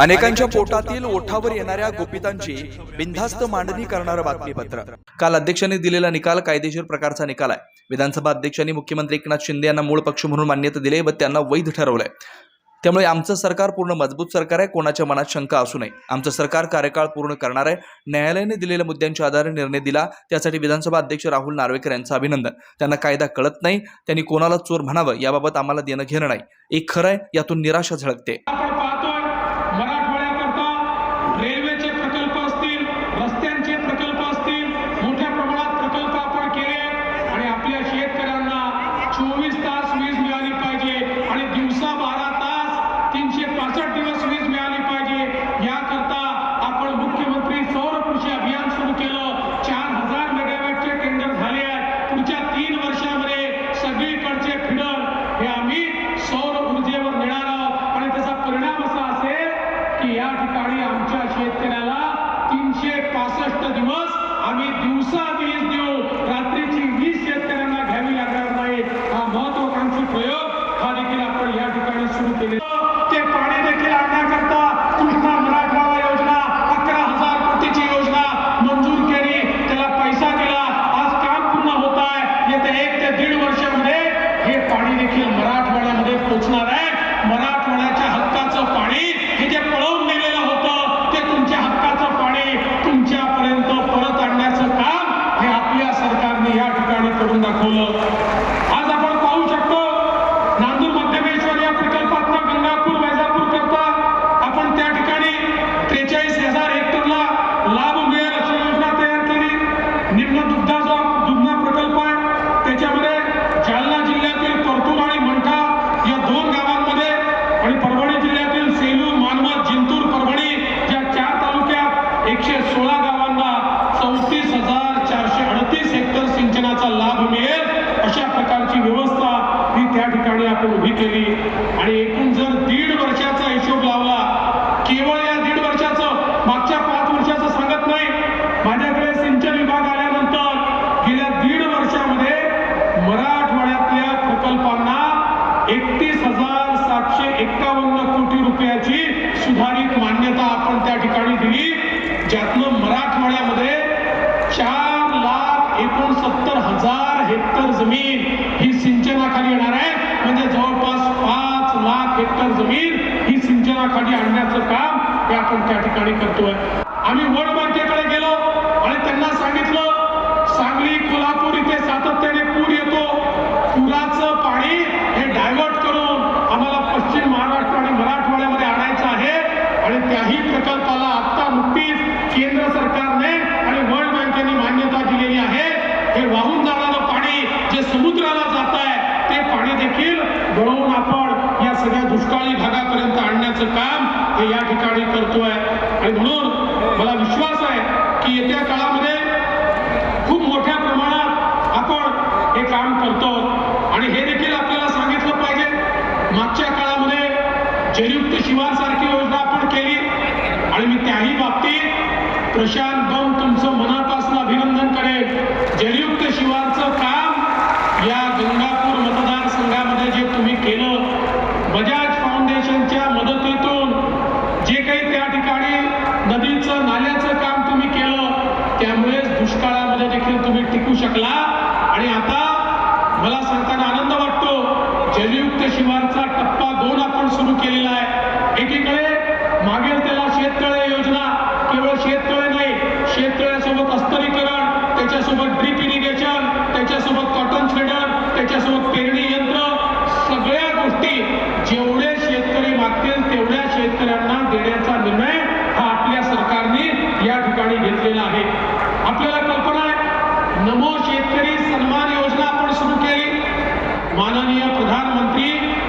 अनेकांच्या पोटातील ओठावर येणाऱ्या गोपितांची बिनधास्त मांडणी करणारं बातमीपत्र. काल अध्यक्षांनी दिलेला निकाल कायदेशीर प्रकारचा निकाल आहे. विधानसभा अध्यक्षांनी मुख्यमंत्री एकनाथ शिंदे यांना मूळ पक्ष म्हणून मान्यता दिली व त्यांना वैध ठरवलंय. त्यामुळे आमचं सरकार पूर्ण मजबूत सरकार आहे कोणाच्या मनात शंका असू नये. आमचं सरकार कार्यकाळ पूर्ण करणार आहे. न्यायालयाने दिलेल्या मुद्द्यांच्या आधारे निर्णय दिला. त्यासाठी विधानसभा अध्यक्ष राहुल नार्वेकर यांचं अभिनंदन. त्यांना कायदा कळत नाही. त्यांनी कोणाला चोर म्हणावं याबाबत आम्हाला देणं घेणं नाही. एक खरं आहे यातून निराशा झळकते आपण पाहतोय मराठवाड्याकरता रेल्वेचे प्रकल्प असतील रस्त्यांचे प्रकल्प असतील मोठ्या प्रमाणात प्रकल्प आपण केले आणि आपल्या शेतकऱ्यांना चोवीस तास वीज मिळाली पाहिजे आणि दिवसा बारा तास तीनशे पासष्ट दिवस वीज मिळाली पाहिजे याकरता आपण मुख्यमंत्री सौर कृषी अभियान सुरू केलं चार हजार मेगावॅटचे टेंडर झाले आहेत पुढच्या तीन वर्षामध्ये प्रकारचे फिडर हे आम्ही सौर ऊर्जेवर नेणार आहोत. आणि त्याचा परिणाम असा असेल की या ठिकाणी आमच्या शेत तीनशे पासष्ट दिवस आम्ही दिवसा वीज देऊ रात्रीची वीज शेतकऱ्यांना घ्यावी लागणार नाही हा महत्वाकांक्षी प्रयोग हा देखील आपण या ठिकाणी सुरू केले ते पाणी देखील आणण्याकरता कृष्णा मराठवाडा योजना अकरा हजार कोटीची योजना मंजूर केली त्याला पैसा दिला आज काम पूर्ण होत आहे येत्या एक ते दीड वर्षामध्ये हे पाणी देखील मराठवाड्यामध्ये पोहोचणार आहे मराठवाड्याच्या हक्काचं पाणी हे जे पळवून नेलेलं होतं ते तुमच्या हक्काचं पाणी तुमच्यापर्यंत परत आणण्याचं काम हे आपल्या सरकारने या ठिकाणी करून दाखवलं आज आपण पाहू शकतो नांदूर मध्यमेश्वर या प्रकल्पातनं गंगापूर वैजापूर करता आपण त्या ठिकाणी त्रेचाळीस हजार हेक्टरला लाभ मिळेल अशी योजना तयार केली निम्न दुग्धाचा दुग्ध प्रकल्प आहे त्याच्यामध्ये जालना जिल्ह्यातील परतूर आणि मंठा या दोन गावांमध्ये आणि परभणी जिल्ह्यातील सेलू मानवत जिंतूर परभणी या चार तालुक्यात एकशे सोळा गावांना चौतीस हजार चारशे अडतीस हेक्टर सिंचनाचा लाभ मिळेल. अशा प्रकारची व्यवस्था ही त्या ठिकाणी आपण उभी केली. आणि एकूण ही आणण्याचं काम हे आपण त्या ठिकाणी करतोय. आम्ही वर्ल्ड बँकेकडे गेलो आणि त्यांना सांगितलं सांगली कोल्हापूर इथे सातत्याने पूर येतो. पुराचं पाणी हे डायव्हर्ट करून आम्हाला पश्चिम महाराष्ट्र आणि मराठवाड्यामध्ये आणायचं आहे. आणि त्याही प्रकल्पाला आता नुकतीच केंद्र सरकारने आणि वर्ल्ड बँकेने मान्यता दिलेली आहे. हे वाहून जाणारं पाणी जे समुद्राला जात आहे ते पाणी देखील वळवून आपण या सगळ्या दुष्काळी करण्याचं काम हे या ठिकाणी करतोय. आणि म्हणून मला विश्वास आहे की येत्या काळामध्ये खूप मोठ्या प्रमाणात आपण हे काम करतो. आणि हे देखील आपल्याला सांगितलं पाहिजे मागच्या काळामध्ये जलयुक्त शिवारसारखी योजना आपण केली. आणि मी त्याही बाबतीत प्रशांत बम तुमचं मनापासून अभिनंदन करेन जलयुक्त शिवारचं काम या गंगापूर मतदारसंघामध्ये जे तुम्ही केलं बजाज फाउंडेशनच्या मदतीतून जे काही त्या ठिकाणी नदीचं नाल्याचं काम तुम्ही केलं त्यामुळेच दुष्काळामध्ये देखील तुम्ही टिकू शकला. आणि आता मला सांगताना आनंद वाटतो जलयुक्त शिवारचा टप्पा दोन आपण सुरू केलेला आहे. एकीकडे मागेल त्याला शेततळे योजना केवळ शेततळे नाही शेततळ्यासोबत अस्तरीकरण त्याच्यासोबत ड्रीप इरिगेशन त्याच्यासोबत कॉटन थ्रेडर त्याच्यासोबत पेरणी यंत्र सगळ्या गोष्टी जेवढे शेतकरी मागतील तेवढ्या शेतकऱ्यांना देण्याचा निर्णय हा आपल्या सरकारने या ठिकाणी घेतलेला आहे. आपल्याला कल्पना आहे नमो योजना सुरू केली. माननीय प्रधानमंत्री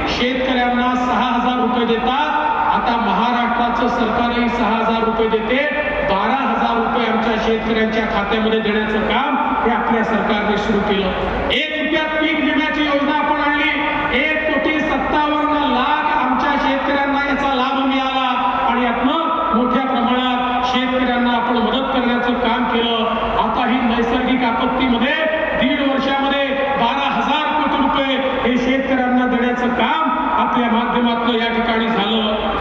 शेतकऱ्यांना सहा हजार रुपये देतात. आता महाराष्ट्राचं सरकारही सहा हजार रुपये देते. बारा हजार रुपये आमच्या शेतकऱ्यांच्या खात्यामध्ये देण्याचं काम हे आपल्या सरकारने सुरू केलं. एक रुपयात पीक विम्याची योजना आपण आणली एक कोटी सत्तावन्न लाख आमच्या शेतकऱ्यांना याचा लाभ मिळाला आणि यातनं मोठ्या प्रमाणात शेतकऱ्यांना आपण मदत करण्याचं काम केलं आता ही नैसर्गिक आपत्तीमध्ये दीड वर्षामध्ये बारा हजार कोटी रुपये हे शेतकऱ्यांना देण्याचं काम आपल्या माध्यमातून या ठिकाणी झालं